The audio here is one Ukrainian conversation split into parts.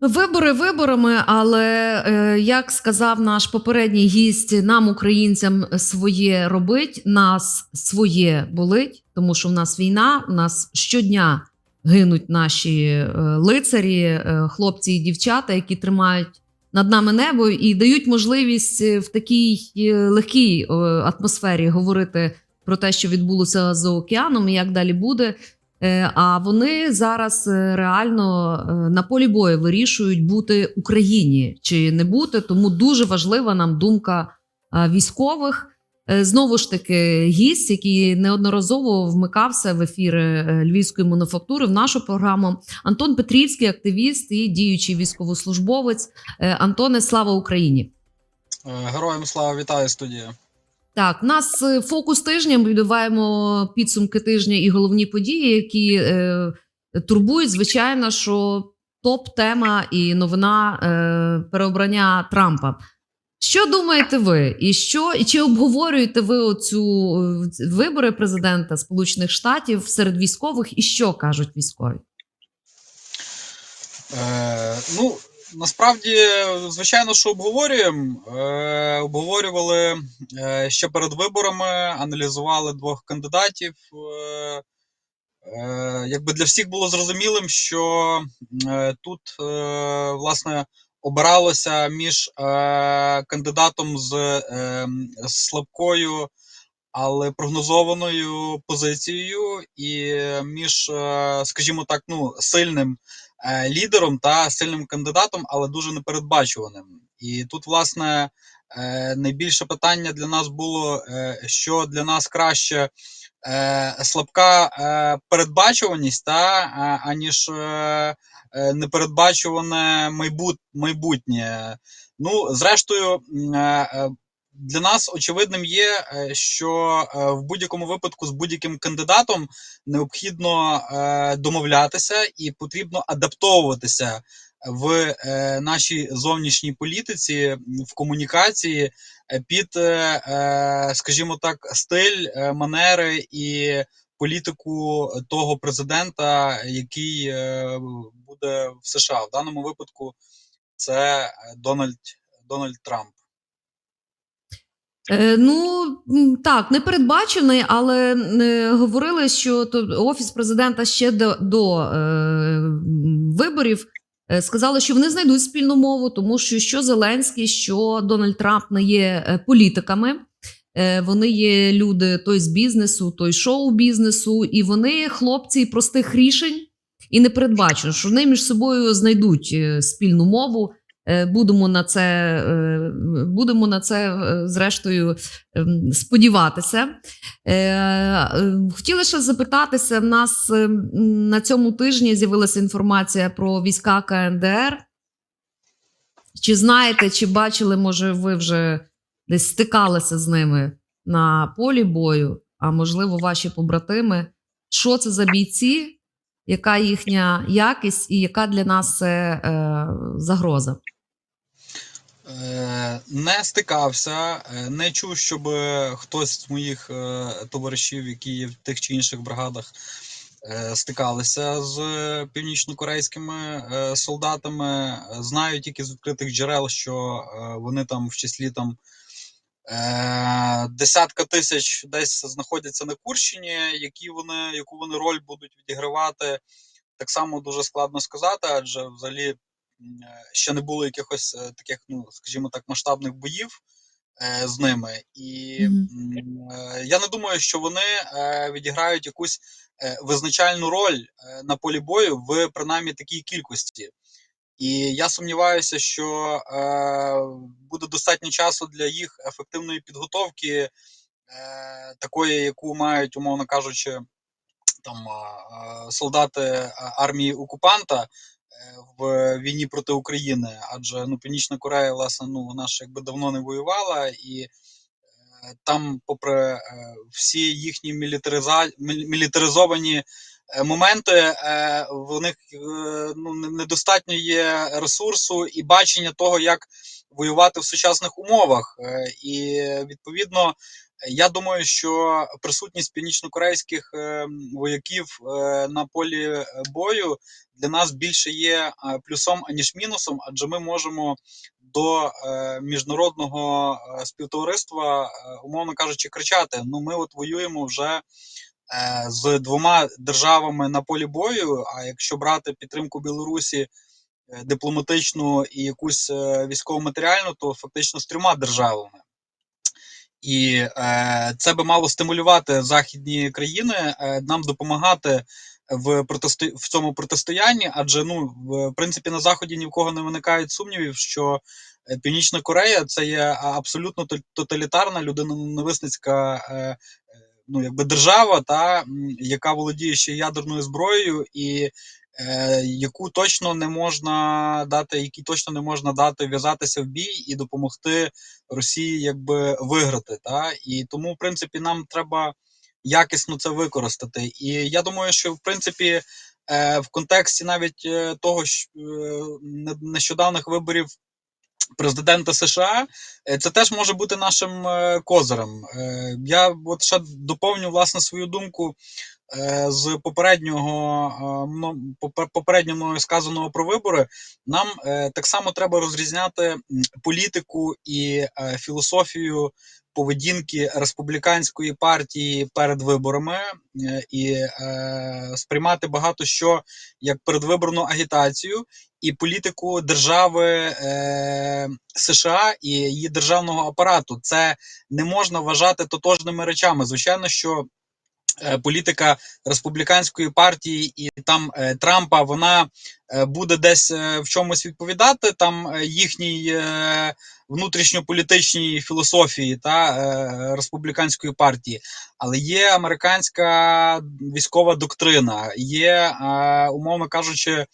Вибори виборами, але е, як сказав наш попередній гість, нам, українцям, своє робить, нас своє болить, тому що в нас війна, в нас щодня гинуть наші е, лицарі, е, хлопці і дівчата, які тримають над нами небо і дають можливість в такій легкій атмосфері говорити про те, що відбулося за океаном, і як далі буде. Е, А вони зараз е, реально е, на полі бою вирішують бути Україні чи не бути. Тому дуже важлива нам думка військових. Знову ж таки, гість, який неодноразово вмикався в ефіри львівської мануфактури в нашу програму. Антон Петрівський, активіст і діючий військовослужбовець. Антоне, слава Україні! Героям слава вітаю студія. Так, нас е, фокус тижня. Ми підбиваємо підсумки тижня і головні події, які е, турбують. Звичайно, що топ-тема і новина е, переобрання Трампа. Що думаєте ви? І що і чи обговорюєте ви оцю е, вибори президента Сполучених Штатів серед військових? І що кажуть військові? Е, ну, насправді, звичайно, що обговорюємо. Е, обговорювали е, ще перед виборами, аналізували двох кандидатів. Е, е, якби для всіх було зрозумілим, що е, тут, е, власне, обиралося між е, кандидатом з е, слабкою. Але прогнозованою позицією, і між, е, скажімо так, ну сильним е, лідером та сильним кандидатом, але дуже непередбачуваним. І тут, власне, е, найбільше питання для нас було, е, що для нас краще е, слабка е, передбачуваність, та, е, аніж е, е, непередбачуване майбутнє. Ну, зрештою, е, е, для нас очевидним є, е, що е, в будь-якому випадку з будь-яким кандидатом необхідно е, домовлятися і потрібно адаптовуватися в нашій зовнішній політиці, в комунікації під, скажімо так, стиль, манери і політику того президента, який буде в США. В даному випадку це Дональд, Дональд Трамп. Е, ну так, не передбачений, але е, говорили, що офіс президента ще до, до е, виборів е, сказали, що вони знайдуть спільну мову, тому що що Зеленський, що Дональд Трамп не є політиками. Вони є люди той з бізнесу, той шоу-бізнесу, і вони хлопці простих рішень і не передбачено, що вони між собою знайдуть спільну мову. Е, Будемо на це, е, будемо на це е, зрештою ем, сподіватися. Хотіла ще запитатися: в нас е, на цьому тижні з'явилася інформація про війська КНДР. Чи знаєте, чи бачили, може, ви вже десь стикалися з ними на полі бою, а можливо, ваші побратими? Що це за бійці? Яка їхня якість і яка для нас е, загроза? Е, Не стикався, е, не чув, щоб хтось з моїх е, товаришів, які є в тих чи інших бригадах, стикалися з північнокорейськими солдатами. Знаю тільки з відкритих джерел, що вони там в числі там десятка тисяч десь знаходяться на Курщині, які вони, яку вони роль будуть відігравати. Так само дуже складно сказати, адже взагалі е, ще не було якихось е, таких, ну скажімо так, масштабних боїв е, з ними. І е, я не думаю, що вони е, відіграють якусь е, визначальну роль е, на полі бою в принаймні такій кількості. І я сумніваюся, що е, буде достатньо часу для їх ефективної підготовки, е, такої, яку мають, умовно кажучи, там а, солдати армії окупанта е, в війні проти України. Адже ну, Північна Корея, власне, ну вона ж якби давно не воювала, і е, там, попри е, всі їхні мілітаризовані е, моменти, е, в них е, ну, недостатньо є ресурсу і бачення того, як воювати в сучасних умовах. Е, І відповідно Я думаю, що присутність північнокорейських е, вояків е, на полі бою для нас більше є е, плюсом аніж мінусом, адже ми можемо до е, міжнародного е, співтовариства, е, умовно кажучи, кричати: ну ми от воюємо вже е, з двома державами на полі бою. А якщо брати підтримку Білорусі е, дипломатичну і якусь е, військово-матеріальну, то фактично з трьома державами. І е, це би мало стимулювати західні країни, е, нам допомагати в протисто... в цьому протистоянні, адже ну в принципі на заході ні в кого не виникають сумнівів, що е, Північна Корея це є абсолютно тоталітарна людиноненависницька е, е, ну, якби держава, та яка володіє ще ядерною зброєю, і е, яку точно не можна дати, якій точно не можна дати в'язатися в бій і допомогти Росії якби виграти. Та? І тому, в принципі, нам треба якісно це використати. І я думаю, що в принципі е, в контексті навіть е, того, що е, нещодавних виборів. Президента США е, це теж може бути нашим е, козирем. Е, Я от ще доповню власне свою думку з попереднього попередньо сказаного про вибори. Нам так само треба розрізняти політику і філософію поведінки республіканської партії перед виборами е, і е, сприймати багато що як передвиборну агітацію. І політику держави е, США і її державного апарату це не можна вважати тотожними речами. Звичайно, що політика республіканської партії і там е, Трампа вона е, буде десь е, в чомусь відповідати там е, їхній е, внутрішньополітичній філософії та е, республіканської партії, але є американська військова доктрина, є, е, умовно кажучи, е,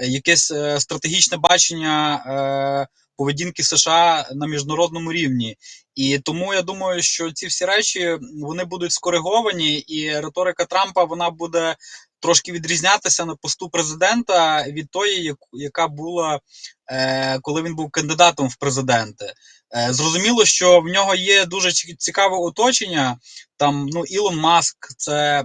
якесь е, стратегічне бачення. Поведінки США на міжнародному рівні, і тому я думаю, що ці всі речі вони будуть скориговані, і риторика Трампа вона буде трошки відрізнятися на посту президента від тої, яка була е, коли він був кандидатом в президенти. Е, зрозуміло, що в нього є дуже цікаве оточення. Там ну Ілон Маск, це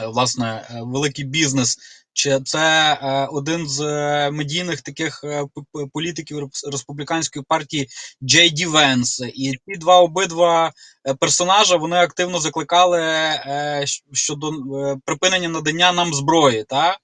е, власне великий бізнес. Чи це е, один з е, медійних таких е, політиків республіканської партії Джей Ді Венс. І ці два обидва персонажа вони активно закликали щодо припинення надання нам зброї. Та?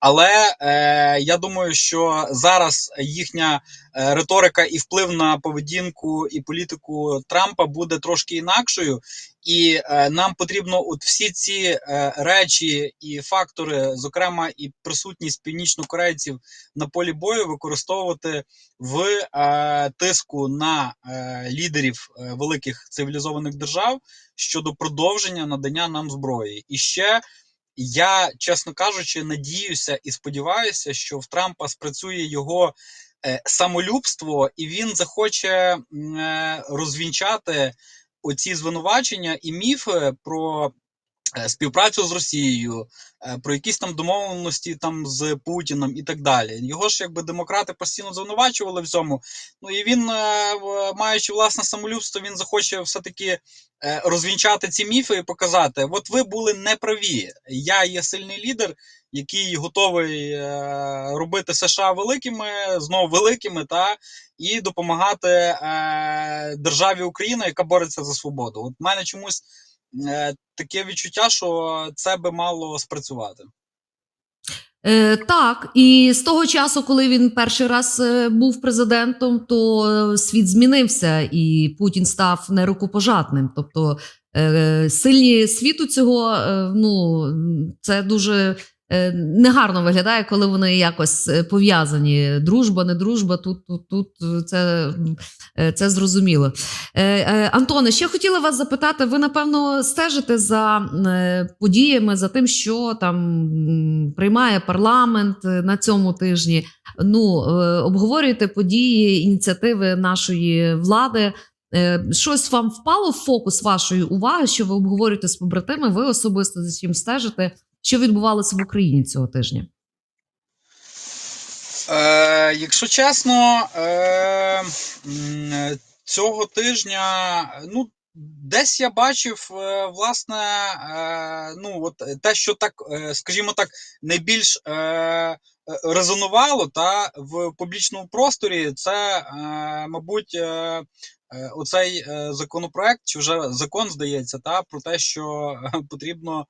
Але е, я думаю, що зараз їхня е, риторика і вплив на поведінку і політику Трампа буде трошки інакшою, і е, нам потрібно от всі ці е, речі і фактори, зокрема і присутність північнокорейців на полі бою, використовувати в е, тиску на е, лідерів е, великих цивілізованих держав щодо продовження надання нам зброї. І ще я, чесно кажучи, надіюся і сподіваюся, що в Трампа спрацює його е, самолюбство, і він захоче е, розвінчати оці звинувачення і міфи про співпрацю з Росією, е, про якісь там домовленості там з Путіном і так далі. Його ж якби демократи постійно звинувачували в цьому. Ну і він, е, маючи власне самолюбство, він захоче все-таки е, розвінчати ці міфи і показати: от ви були неправі. Я є сильний лідер, який готовий е, робити США великими, знову великими, та і допомагати е, державі Україна, яка бореться за свободу. От мене чомусь е, таке відчуття, що це би мало спрацювати. Е, так, і з того часу, коли він перший раз е, був президентом, то е, світ змінився, і Путін став нерукопожатним. Тобто е, сильні світу цього, е, ну це дуже е, негарно виглядає, коли вони якось е, пов'язані. Дружба, не дружба. Тут, тут, тут е, це, е, це зрозуміло. Е, е, Антоне, ще хотіла вас запитати. Ви напевно стежите за е, подіями, за тим, що там приймає парламент е, на цьому тижні. Ну е, обговорюєте події, ініціативи нашої влади. Е, Щось вам впало в фокус вашої уваги, що ви обговорюєте з побратими? Ви особисто за чим стежите? Що відбувалося в Україні цього тижня? Е, якщо чесно, е, цього тижня, ну, Десь я бачив, е, власне, е, ну, от те, що так, е, скажімо так, найбільш е, резонувало та, в публічному просторі, це, е, мабуть, е, е, оцей е, законопроект, чи вже закон, здається, та, про те, що е, потрібно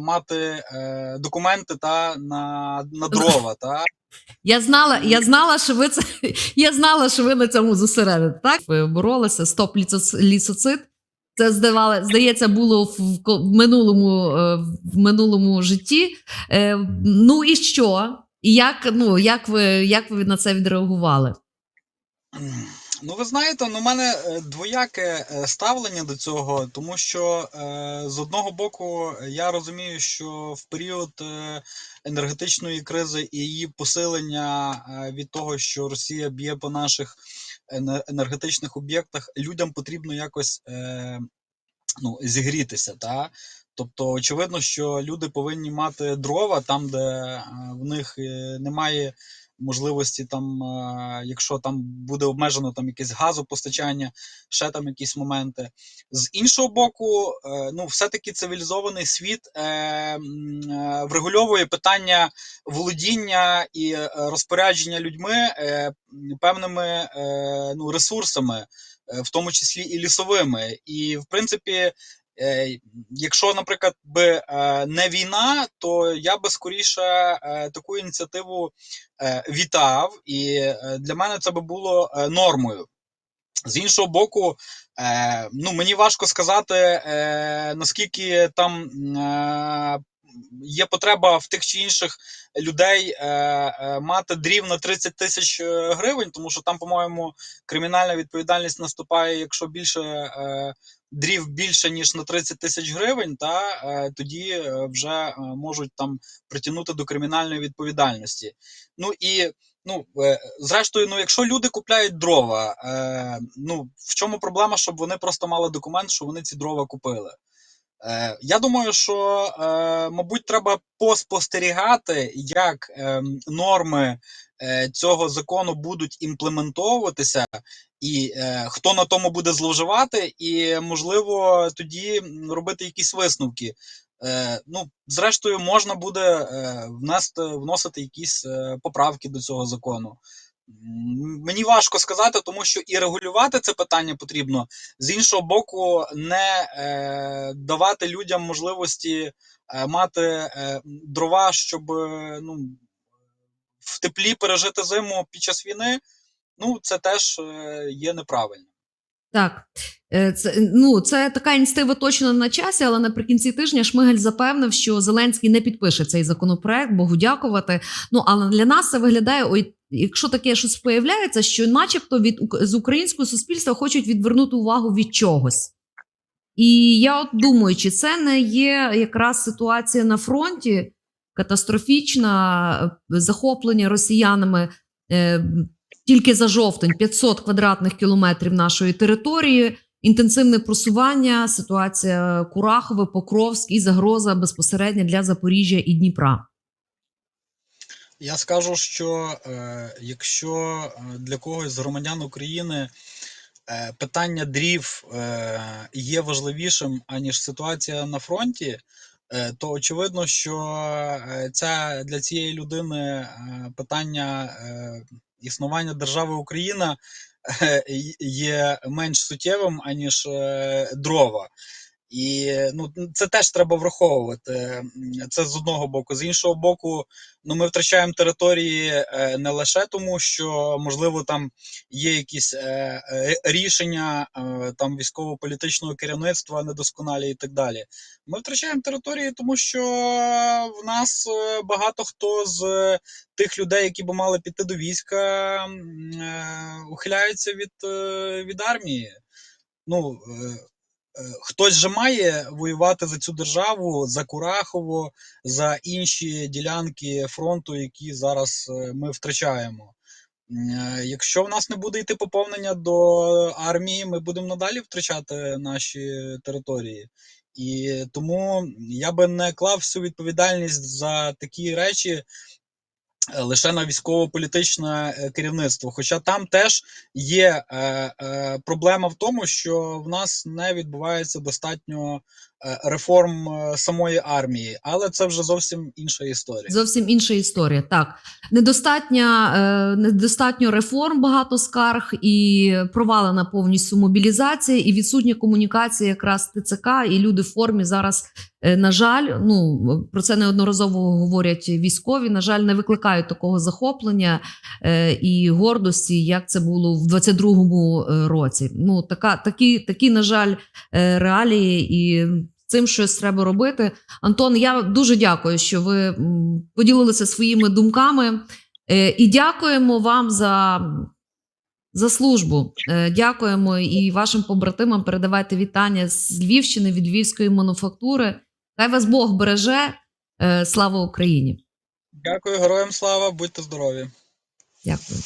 мати е, документи та, на, на дрова. Та. Я знала, я знала, що ви це я знала, що ви на цьому зосередите. Так ви боролися стоп лісоц- лісоцид. Це здавали, здається, було в, в в минулому е, в минулому житті. Е, ну і що? І як, ну, як, ви, як ви на це відреагували? Ну, ви знаєте, ну, у мене е, двояке е, ставлення до цього, тому що е, з одного боку я розумію, що в період енергетичної кризи і її посилення від того, що Росія б'є по наших енергетичних об'єктах, людям потрібно якось ну, зігрітися. Та? Тобто, очевидно, що люди повинні мати дрова там, де в них немає можливості, там, е, якщо там буде обмежено там якесь газопостачання, ще там якісь моменти. З іншого боку, е, ну, все-таки цивілізований світ е, врегульовує питання володіння і розпорядження людьми певними ну, ресурсами, в тому числі і лісовими. І, в принципі, Якщо, наприклад, би е, не війна, то я би скоріше е, таку ініціативу е, вітав, і е, для мене це би було е, нормою. З іншого боку, е, ну мені важко сказати, е, наскільки там е, є потреба в тих чи інших людей е, е, мати дрів на 30 тисяч е, гривень, тому що там, по-моєму, кримінальна відповідальність наступає, якщо більше е, дрів більше ніж на 30 тисяч гривень, та е, тоді е, вже е, можуть там притягнути до кримінальної відповідальності. Ну і Ну, зрештою, ну якщо люди купляють дрова, ну в чому проблема, щоб вони просто мали документ, що вони ці дрова купили? Я думаю, що, мабуть, треба поспостерігати, як е, норми цього закону будуть імплементовуватися, і е, хто на тому буде зловживати, і можливо тоді робити якісь висновки. Е, ну, зрештою, можна буде е, внести, вносити якісь е, поправки до цього закону. Мені важко сказати, тому що і регулювати це питання потрібно. З іншого боку, не е, давати людям можливості е, мати е, дрова, щоб е, ну, в теплі пережити зиму під час війни. Ну, це теж е, є неправильно. Так, Е, це, ну, це така ініціатива точно на часі, але наприкінці тижня Шмигаль запевнив, що Зеленський не підпише цей законопроект, Богу дякувати. Ну, але для нас це виглядає, ой, якщо таке щось появляється, що начебто від з українського суспільства хочуть відвернути увагу від чогось. І я от думаю, чи це не є якраз ситуація на фронті катастрофічна, е, захоплення росіянами тільки за жовтень 500 квадратних кілометрів нашої території, інтенсивне просування, ситуація Курахове, Покровськ і загроза безпосередньо для Запоріжжя і Дніпра. Я скажу, що е, якщо е, для когось з громадян України е, питання дрів е, є важливішим, аніж ситуація на фронті, е, то очевидно, що е, це для цієї людини е, питання е, існування держави Україна е, є менш суттєвим, аніж е, дрова. І ну, це теж треба враховувати. Це з одного боку. З іншого боку, ну ми втрачаємо території е, не лише тому, що можливо там є якісь е, е, рішення там військово-політичного керівництва недосконалі і так далі. Ми втрачаємо території, тому що в нас багато хто з тих людей, які би мали піти до війська, ухиляються від, від армії. Ну, Хтось же має воювати за цю державу, за Курахово, за інші ділянки фронту, які зараз е, ми втрачаємо. Е, Якщо в нас не буде йти поповнення до армії, ми будемо надалі втрачати наші території. І тому я би не клав всю відповідальність за такі речі е, лише на військово-політичне е, керівництво. Хоча там теж є е, е, проблема в тому, що в нас не відбувається достатньо е, реформ е, самої армії, але це вже зовсім інша історія. Зовсім інша історія. Так, недостатньо, е, недостатньо реформ, багато скарг і провалена повністю мобілізація, і відсутня комунікація якраз ТЦК, і люди в формі зараз, е, на жаль, ну про це неодноразово говорять військові. На жаль, не викликають такого захоплення е, і гордості, як це було в 22-му е, році. Ну така, такі, такі, на жаль, е, реалії і. Цим щось треба робити. Антон, я дуже дякую, що ви поділилися своїми думками. Е, І дякуємо вам за, за службу. Е, Дякуємо і вашим побратимам. Передавайте вітання з Львівщини від Львівської мануфактури. Хай вас Бог береже. Е, Слава Україні! Дякую, героям слава, будьте здорові. Дякую.